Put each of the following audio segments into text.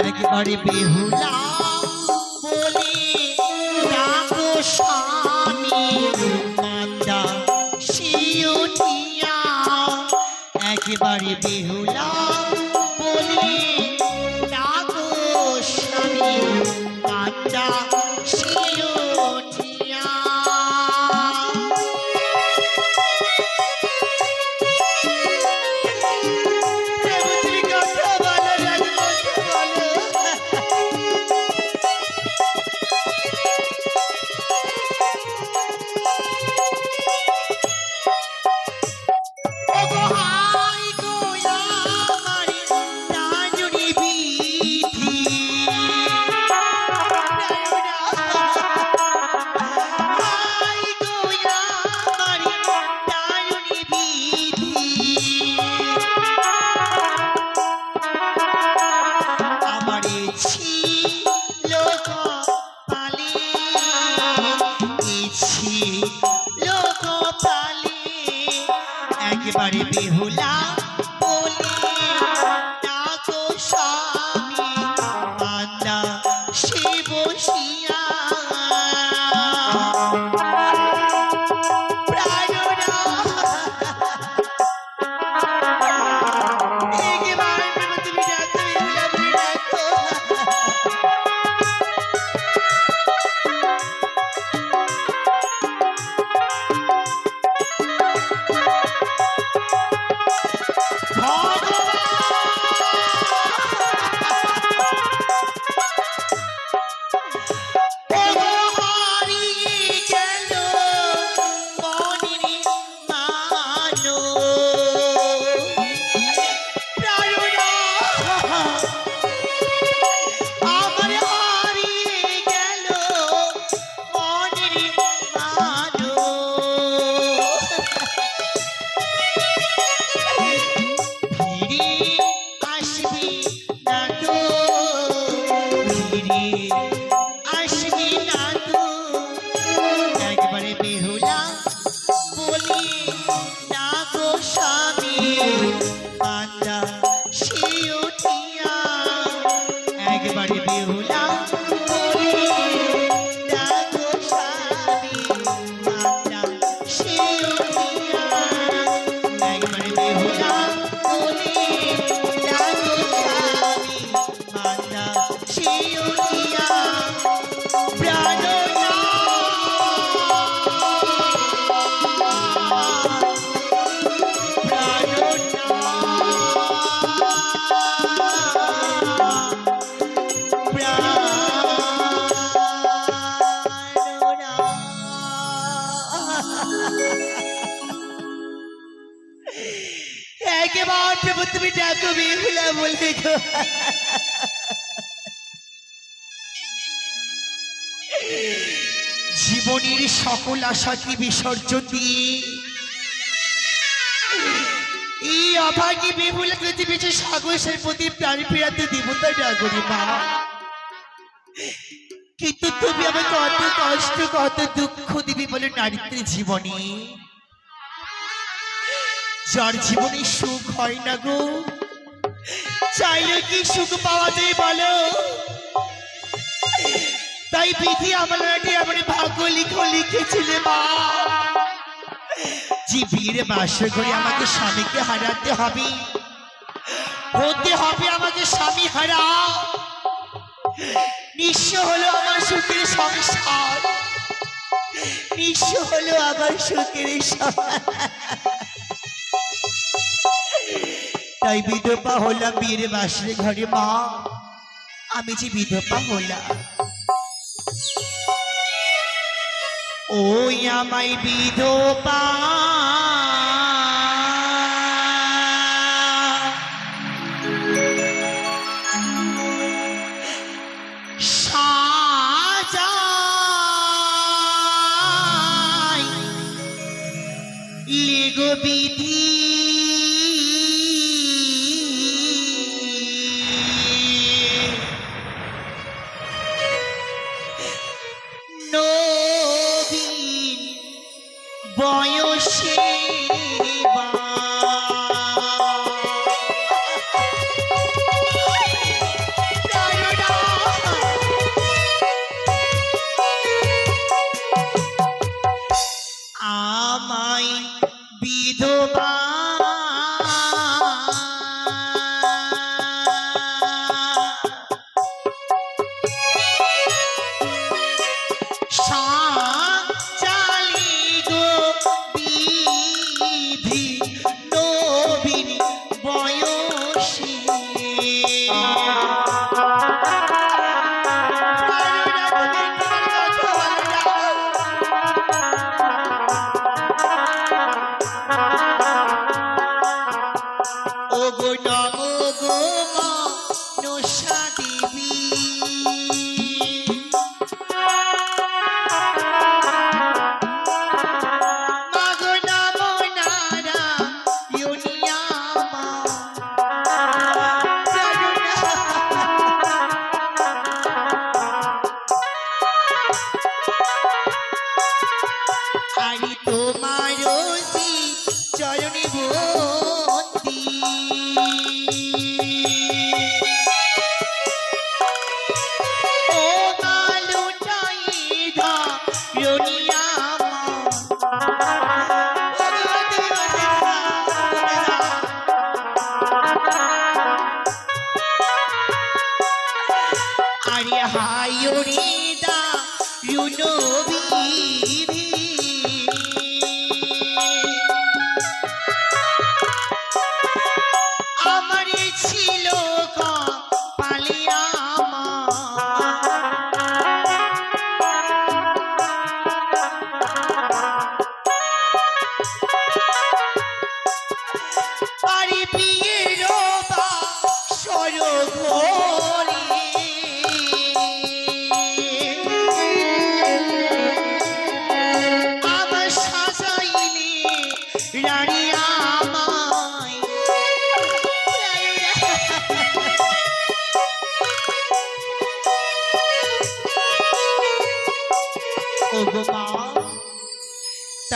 একবারে বেহুলা বলে ডাকো স্বামী একবারে বেহুলা আশাকে বিসর্জন দিয়ে? এই অভাগী প্রতি কত কষ্ট, কত দুঃখ দিবি বলে যার জীবনে সুখ হয় না গো, চাইলে কি সুখ পাওয়া যায় বলো? তাই বিধি আমার নাটি আমার ভাগ্য লিখো লিখেছিলে মা। যে বিয়ের বাসর করে আমাকে স্বামীকে হারাতে হবে। হতে হবে আমাকে স্বামী হারা। নিঃস্ব হলো আমার সুখের সংসার। নিঃস্ব হলো আমার সুখের তাই বিধবা হলাম বিয়ের বাসরে ঘরে মা। আমি যে বিধবা হলাম ওই আমায় বিধবা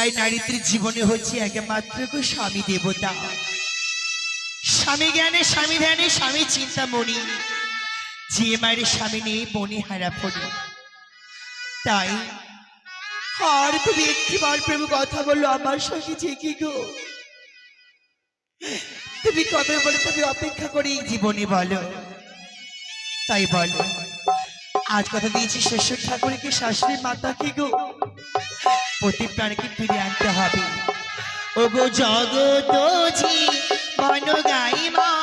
তাই নারীদের জীবনে হচ্ছে একমাত্র স্বামী দেবতা। স্বামী জ্ঞানে, স্বামী ধ্যানে, স্বামী চিন্তামণি যে মায়ের স্বামী নেই মনে হারা পড়ে তাই আর তুমি একটিবার প্রেম কথা বলল আমার সঙ্গে যে কি গো? তুমি কবে বলে, তুমি অপেক্ষা করি জীবনে বলো। তাই বলো, আজ কথা দিয়েছি শ্বশুর ঠাকুরকে শাশুড়ি মাতাকে গো। প্রতি প্রাণকে ফিরে আনতে হবে। ও গো জগত জি মন গাই মা।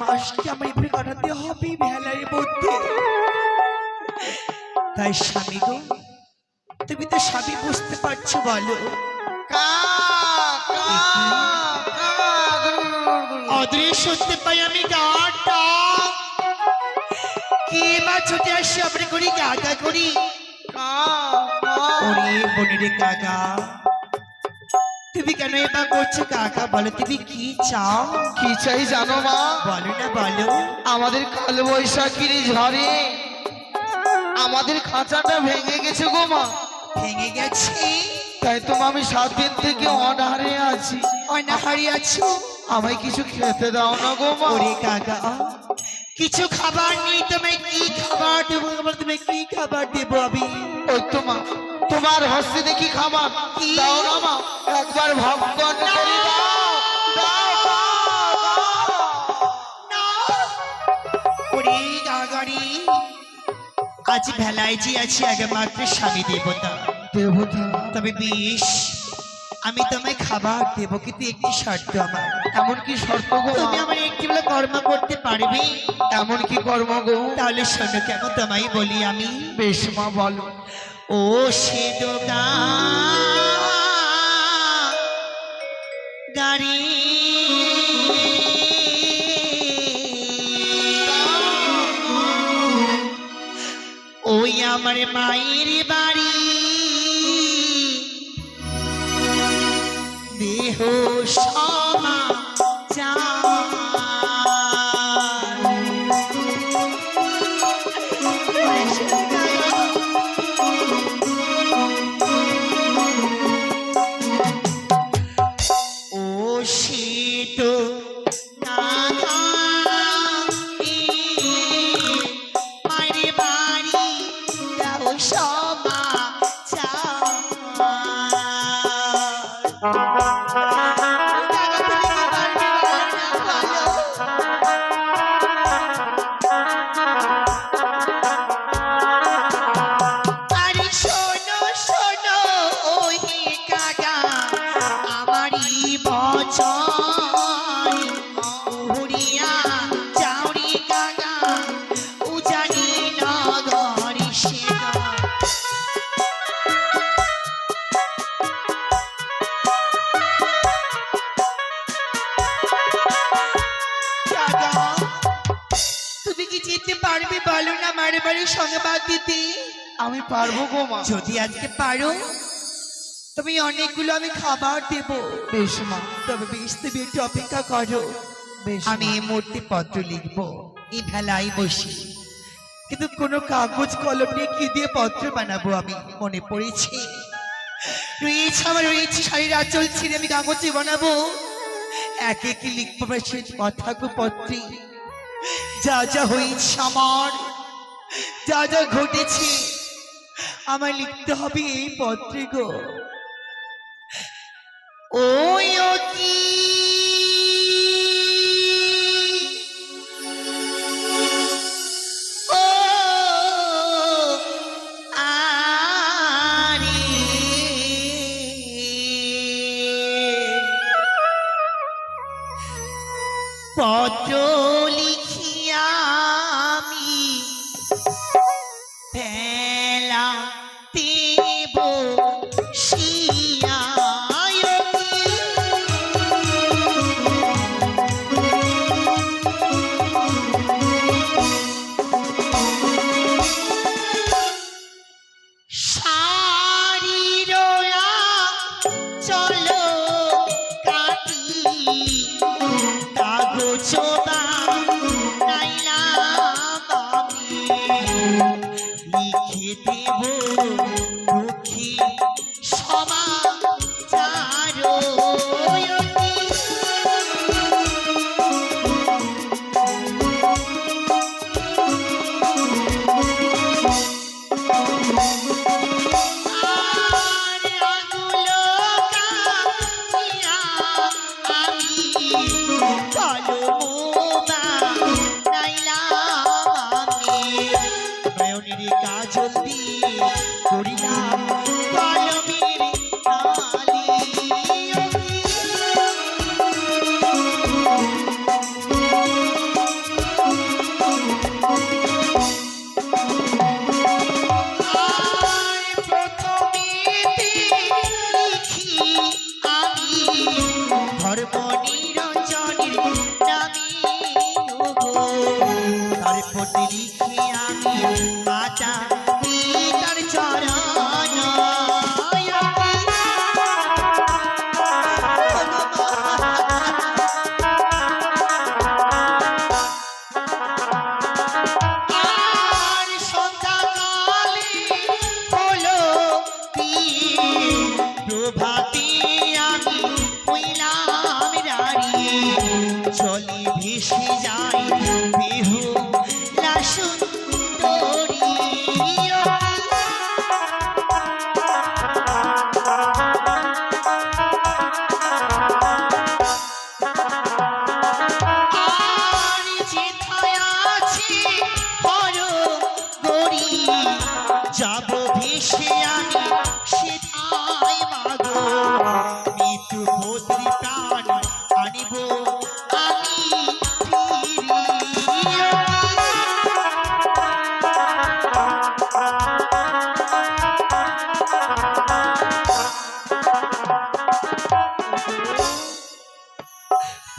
মাসকে আমার এভাবে কাটাতে হবে ভেলার মধ্যে। তাই স্বামী গো তুমি তো স্বামী বুঝতে পারছ বলো। অদৃশ্য হতে পাই আমি গাটা। কে বা ছুটে আসি আমরা করি গাগা করি? ওরে বনিরে কাকা তুমি কেন এবার করছ কাকা? বলো তুমি কি চাও? কি চাই জানো মা? বলো না বলো। আমাদের কাল বৈশাখীর ঝড়ে। আমাদের খাঁচাটা ভেঙে গেছে গো মা। ভেঙে গেছে? তাই তো আমি সাত দিন থেকে অনাহারে আছি। অনাহারি আছো? আমায় কিছু খেতে দাও না গো মা। ওরে কাকা কিছু খাবার নেই তোমায় কি খাবার দেবো? তুমি কি খাবার দেবো আমি? ওই তো মা তোমার হস্তে দেখি খাবার। কি? দাও না মা একবার আজ ভেলায় যে আছে একমাত্র স্বামী দেবতা। দেবতা? তবে বেশ আমি তোমায় খাবার দেবো কিন্তু একটি শর্ত আমার। এমন কি শর্ত গো? তুমি আমার একটি বেলা কর্ম করতে পারবে? এমন কি কর্ম গো? তাহলে শোনো কেমন তোমায় বলি আমি। বেশ মা বলো। ও সে দোকা গাড়ি আমার মায়ের বাড়ি। দেহ সমা চা তুমি বলো না মারে বাড়ি সংবাদ দিতে। আমি পারব গো মা। যদি আজকে পারো তুমি অনেকগুলো আমি খাবার দেব। বেশ মা। তবে বেশ তুমি একটু অপেক্ষা করো। বেশ আমি এই মুহূর্তে পত্র লিখব। এই ভেলায় বসি। কিন্তু কোনো কাগজ কলম নিয়ে কি দিয়ে পত্র বানাবো আমি? মনে পড়েছি। রয়েছে আমার রয়েছে শাড়ির আঁচল ছিঁড়ে আমি কাগজে বানাবো। একে কি লিখব আমার সে কথাগো পত্রে। যা যা হয়েছে আমার, যা যা ঘটেছে আমার লিখতে হবে এই পত্রে গো। ওই কি? পত্র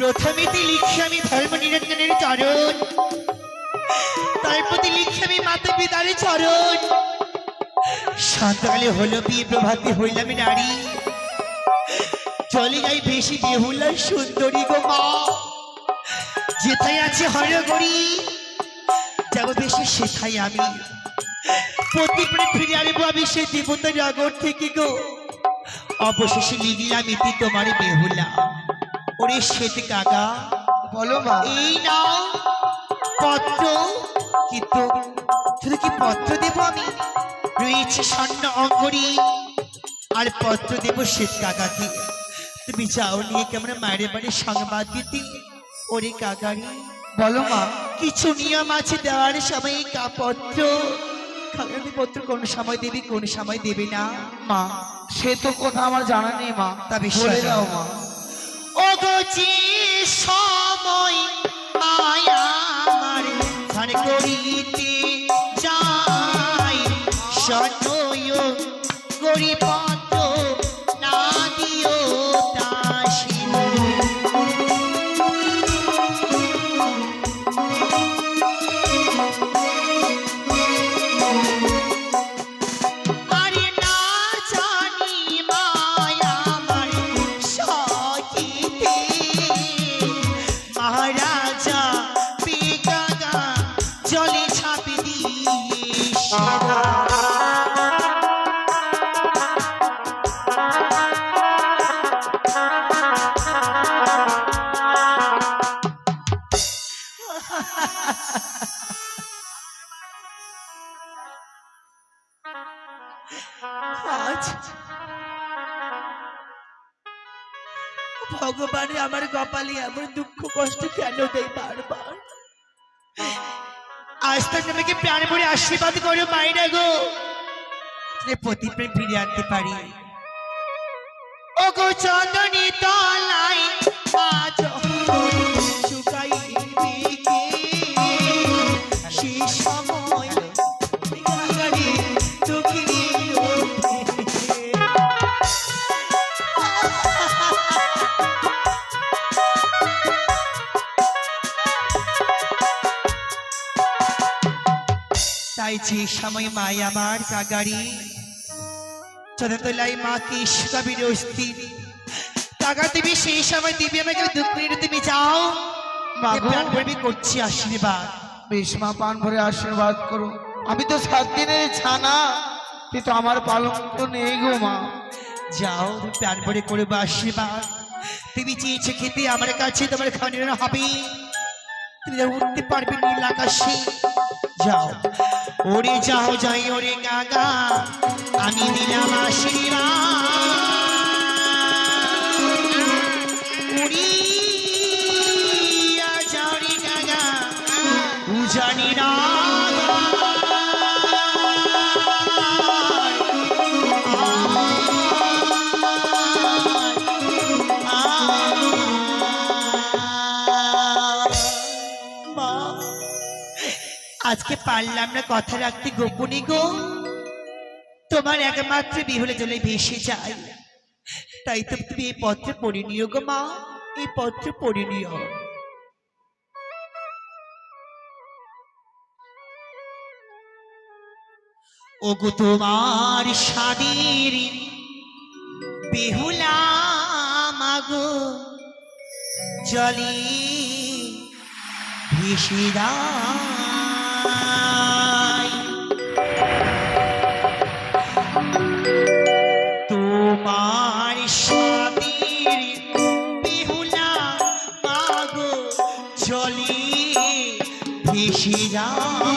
প্রথমেতে লিখছি আমি ধর্ম নিরঞ্জনের চরণ। তারপরে লিখি আমি মাতা পিতার চরণ। সন্ধ্যাকালে হলো বিয়ে প্রভাতে হইলাম নারী। চলে যাই বেশি বেহুলার সুন্দরী গো মা। যেথায় আছে হরগড়ি যাব বেশি সেথাই আমি। প্রতিপ্রে ফিরে আসব আমি সেই দেবতার নগর থেকে গো। অবশেষে লিখলাম ইতি তোমার বেহুলা। ওরে শ্বেত কাকা? বলো মা। এই নাও পত্র কিন্তু শুধু কি পত্র দেব আমি? রয়েছে স্বর্ণ অঙ্গরি। আর পত্র দেব শ্বেত কাকাকে। তুমি যাও নিয়ে কেমন মায়ের বাড়ির সংবাদ দিতে। ওরে কাকারি। বলো মা। কিছু নিয়ম আছে দেওয়ার সময় কা- পত্র। কোন সময় দেবে কোন সময় দেবে না। মা সে তো কথা আমার জানা নেই মা। তা বিশ্বাস দাও। মা। অগচি সময় মায়া আমার ধার করিতে যাই সনয় গরিবত কপালে আমার দুঃখ, কষ্ট কেন দেয় বারবার? আজ তো তোমাকে প্রাণ ভরে আশীর্বাদ করো মাইনা গো। প্রতিপ্রেম ফিরে আনতে পারি। ও গো চন্দনী যে সময় মাই আমার কাগারি চন্দ্রতলায় মাকে শুকাবির অস্থির টাকা দিবি সেই সময় দিবি আমাকে দুঃখ তুমি যাও। মাগো। প্রাণ ভরবি করছি আশীর্বাদ। বেশ মা পান ভরে আশীর্বাদ করো আমি তো সাত দিনের ছানা কিন্তু আমার পালন তো নেই গো মা। যাও প্রাণ ভরে করব আশীর্বাদ। তুমি চেয়েছো খেতে আমার কাছে তোমার খাওয়ানো হবে। তুমি উঠতে পারবে নীল আকাশে। যাও। ওরে যাও যাই ওরে গাগা। আমি দিলাম আশীর্বাদ। আজকে পারলাম না কথা রাখতে গোপনে গো। তোমার একমাত্র বিহলে জলে ভেসে যায়। তাই তো তুমি এই পত্র পড়ে নিও গো মা, এই পত্র পড়ে নিও। ওগো তোমার স্বাদের বেহুলা মাগো, জলে ভেসে যায়। তোমার স্বামীর বেহুলা মাগো চলি ভেসে যায়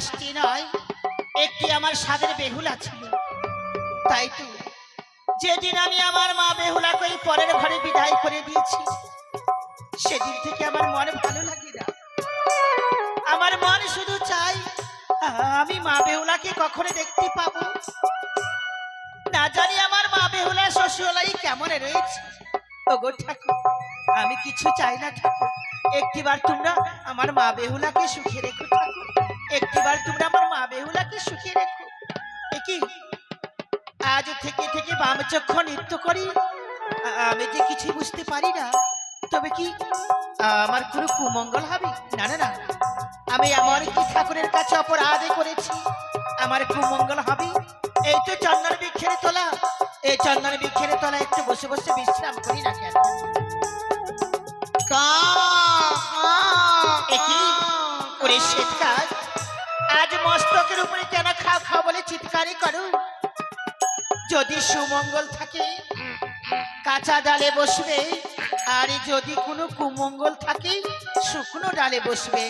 পাঁচটি নয়, একটি আমার স্বাদের বেহুলা ছিল। তাই তো, যেদিন আমি আমার মা বেহুলাকে ওই পরের ঘরে বিদায় করে দিয়েছি, সেদিন থেকে আমার মনে ভালো লাগে না। আমার মন শুধু চাই আমি মা বেহুলাকে কখনো দেখতে পাবো? না জানি আমার মা বেহুলা শ্বশুরলাই কেমন রয়েছে। ওগো ঠাকুর, আমি কিছু চাই না ঠাকুর। একটিবার তোমরা আমার মা বেহুলাকে সুখে রেখো ঠাকুর। একটিবার তোমরা আমার মা বেহুলাকে সুখে রেখো। কি আজ থেকে থেকে বাম চক্ষ নৃত্য করি। আমি যে কিছু বুঝতে পারি না তবে কি আমার কোনো কুমঙ্গল হবে? না না না আমি এমন কি ঠাকুরের কাছে অপরাধ করেছি? আমার কুমঙ্গল হবে? এই তো চন্দন বৃক্ষের তোলা। এই চন্দন বৃক্ষের তোলা একটু বসে বসে বিশ্রাম করি না কেন? একই ওরে শ্বেতকার আজ মস্তকের উপরে কেন খাও খাও বলে চিৎকারি করো? যদি সুমঙ্গল থাকে, কাঁচা ডালে বসবে, আর যদি কোনো কুমঙ্গল থাকে, শুকনো ডালে বসবে।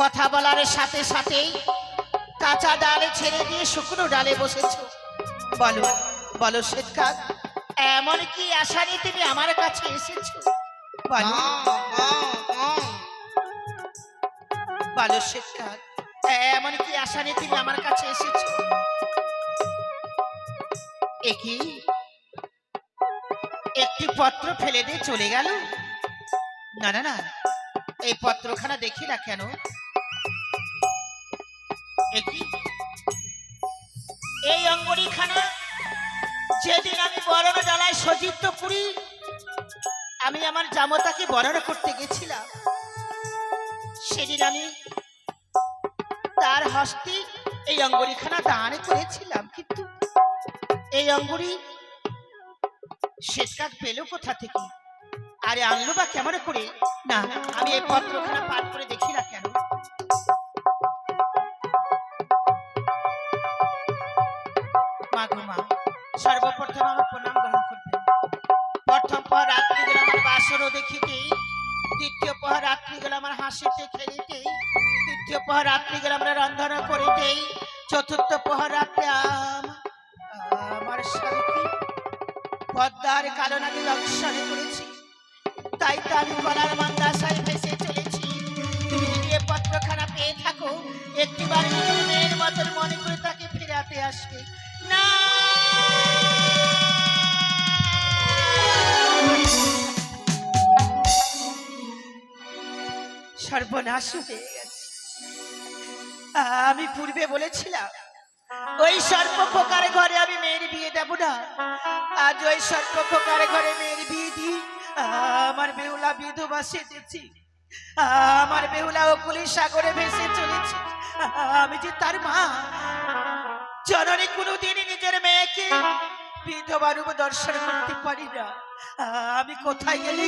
কথা বলার সাথে সাথেই কাঁচা ডালে ছেড়ে দিয়ে শুকনো ডালে বসেছ। বলো বলো শ্বেতকাক এমন কি আশা নিয়ে তুমি আমার কাছে এসেছ। বলো। বলো শ্বেতকাক এমন আশা নিয়ে তুমি আমার কাছে এসেছ। একই একটি পত্র ফেলে দিয়ে চলে গেল? না না না। এই পত্রখানা দেখি না কেন? একই এই অঙ্গরিখানা যেদিন আমি বরণ ডালায় সজ্জিত করি আমি আমার জামতাকে বরণ করতে গেছিলাম। সেদিন আমি তার হস্তে এই অঙ্গরিখানা দান করেছিলাম, কিন্তু এই অঙ্গুরি শ্বেতকাক পেল কোথা থেকে? আরে আনলো বা কেমন করে? না, আমি এই পত্রখানা পাঠ করে দেখি না কেন। সর্বপ্রথম আমার প্রণাম গ্রহণ করবেন। প্রথম পর রাত্রি গেল আমার বাসরও দেখিতে দ্বিতীয় পর রাত্রি গেল আমার হাসিতে খেলিতে তৃতীয় পর রাত্রি আমরা রন্ধনা করিতেই চতুর্থ পর রাত্রে আমার স্বামীকে পদ্মার কালো নদী দংশনে করেছি। তাই তো আমি গলার মান্দাসায় ভেসে চলেছি। তুমি যদি এ পত্রখানা পেয়ে থাকো, একটিবার মেয়ের মতন মনে করে তাকে ফেরাতে আসবে। না! সর্বনাশ হয়ে আমি পূর্বে বলেছিলাম, ওই সর্প খোকার ঘরে আমি মেয়ের বিয়ে দেব না। আজ ওই সর্প খোকার ঘরে মেয়ের বিয়ে দিই আমার বেহুলা বিধবা সেজেছি। আমার বেহুলা অকুলি সাগরে ভেসে চলেছে। আমি যে তার মা, জননী কোনোদিনই নিজের মেয়েকে বিধবা রূপ দর্শন করতে পারি না। আমি কোথায় গেলে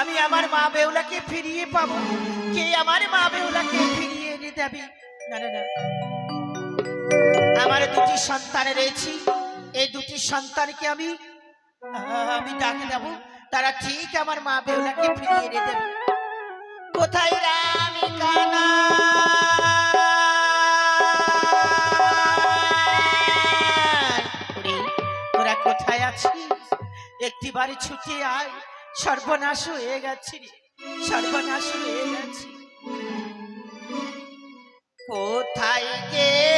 আমি আমার মা বেহুলাকে ফিরিয়ে পাবো? কে আমার মা বেহুলাকে ফিরিয়ে এনে দেবে? আমার দুটি সন্তান রয়েছে। এই দুটি সন্তানকে আমি আমি ডাকে দেব। তারা ঠিক আমার মা বেহুলাকে ফিরিয়ে এনে দেবে। কোথায় রামি কানা? কোথায় একটি বাড়ি ছুটে আয়। সর্বনাশ হয়ে গেছি সর্বনাশ হয়ে গেছি। কোথায় গেলে